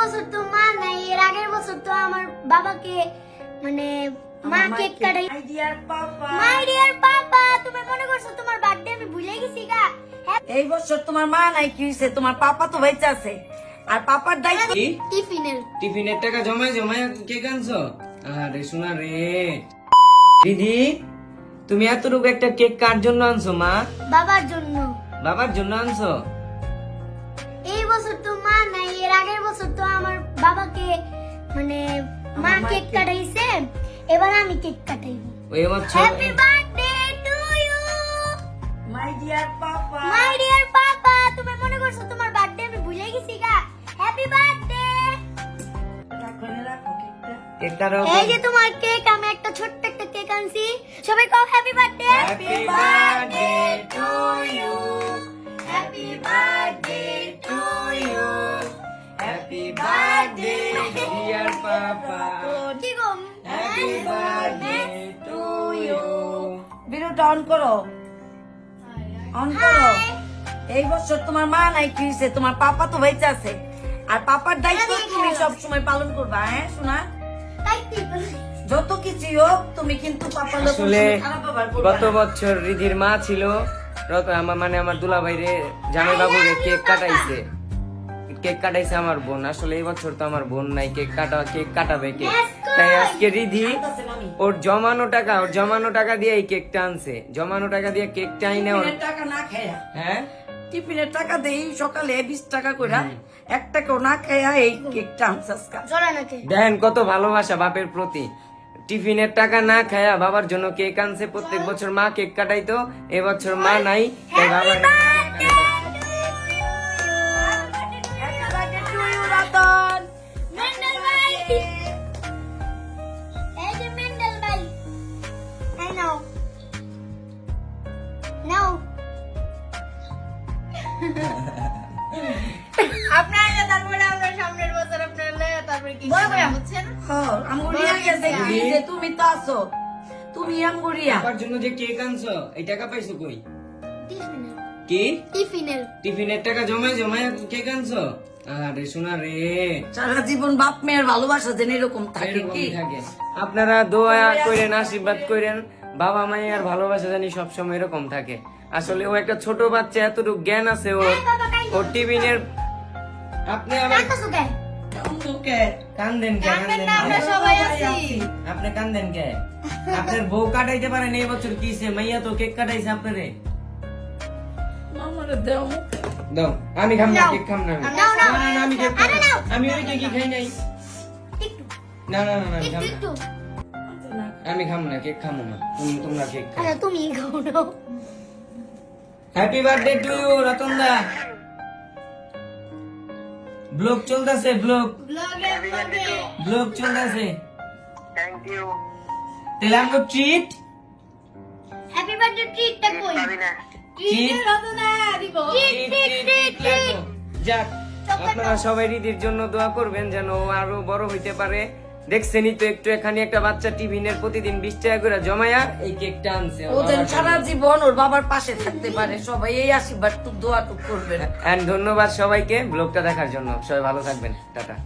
বছর তো মা নাই এর আগের বছর তো আমার বাবাকে মানে মা কেক কাটাই মাই dear papa my dear papa তুমি মনে করছ তোমার বার্থডে আমি ভুলে গেছি গা? এই বছর তোমার মা নাই কি হইছে? তোমার পাপা তো বেঁচে আছে। আর পাপার দায়িত্ব কি? টিফিনের। টিফিনের টাকা জমায় জমায় কেক আনছো আরে শোনা রে। দিদি তুমি এতটুকু একটা কেক কার জন্য আনছো মা? বাবার জন্য। বাবার জন্য আনছো? বছর তো মা নাই এর আগের বছর তো আমার বাবাকে মানে মা কেক কাটাইছে এবার আমি কেক কাটাইবো। ওই বছর happy birthday to you my dear papa my dear papa তুমি মনে করছ তোমার বার্থডে আমি ভুলে গেছি গা? হ্যাপি বার্থডে রাখো রাখো কেকটা। কেকটারও এই যে তোমার কেক আমি একটা ছোট্ট একটা কেক আনছি। সবাই কও happy birthday happy birthday to you happy birthday to you ভিডিওটা অন করো। অন করো। এই বছর তোমার মা নাই হইছে তোমার পাপা তো বেঁচে আছে। আর পাপার দায়িত্ব তুমি সব সময় পালন করবা হ্যাঁ শোনা যত কিছুই হোক তুমি কিন্তু পাপার আসলে গত বছর রিধির মা ছিল রত আমার মানে আমার দুলাভাইরে জামাই বাবুরে কেক কাটাইছে। কেক কাটাইছে আমার বোন। আসলে এই বছর তো আমার বোন নাই কেক কাটা কেক কাটাবে কে? তাই আজকে রিধি ওর জমানো টাকা ওর জমানো টাকা দিয়ে এই কেকটা আনছে। জমানো টাকা দিয়ে কেকটা আইনে ওর টাকা না খাইয়া হ্যাঁ? টিফিনের টাকা দেই সকালে বিশ টাকা কইরা এক টাকাও না খাইয়া এই কেকটা আনছে দেখেন কত ভালোবাসা বাপের প্রতি। টিফিনের টাকা না খায়া বাবার জন্য কেক আনছে প্রত্যেক বছর মা কেক কাটাইতো এবছর মা নাই তাই বাবা আপনার তারপরে আমরা সামনের বছর আপনার লয়ে তারপরে কি বড় করে। বুঝছেন? হ্যাঁ, গেছে। যে তুমি তো আছো। তুমি আঙ্গুরিয়া আমার জন্য যে কেক আনছো এই টাকা পাইছো কই? টিফিনের। কি? টিফিনের। টিফিনের টাকা জমায় জমায় কেক আনছো? আরে শোনা রে। সারা জীবন বাপ মেয়ের ভালোবাসা যেন এরকম থাকে কি? আপনারা দোয়া করেন আশীর্বাদ করেন বাবা মায়ের ভালোবাসা জানি সবসময় এরকম থাকে। আসলে ও একটা ছোট বাচ্চা এতটুকু জ্ঞান আছে ওর টিফিনের আপনি আবার কে? কান্দেন আপনি কান্দেন আপনার বউ কাটাইতে পারেন এই বছর কিসে মাইয়া তো কেক কাটাইছে আপনারে। দাও আমি খাম না কেক খাম না। না, না, না, আমি কেক না। আমি ওই কেকই খাই নাই। না না না না, আমি খাম না। আমি খাম না কেক খামো না। তুমি তোমরা কেক খাও। তুমি খাও happy birthday to you Ratan da blog চলতেছে ব্লগ। ব্লগে চলতেছে। তাহলে আমগো ট্রিট হ্যাপি বার্থডে ট্রিটটা কই? ট্রিট রতনা দিব। ট্রিট ট্রিট ট্রিট যাক। আপনারা সবাই দিদির জন্য দোয়া করবেন যেন ও আরও বড় হইতে পারে। দেখছেনই তো একটু এখানে একটা বাচ্চা টিফিনের প্রতিদিন বিশ টাকা করে জমায়া এই কেকটা আনছে। ও ওদের সারা জীবন ওর বাবার পাশে থাকতে পারে সবাই এই আশীর্বাদ টুক দোয়া টুক করবে এন্ড ধন্যবাদ সবাইকে। ব্লগটা দেখার জন্য। সবাই ভালো থাকবেন। টাটা।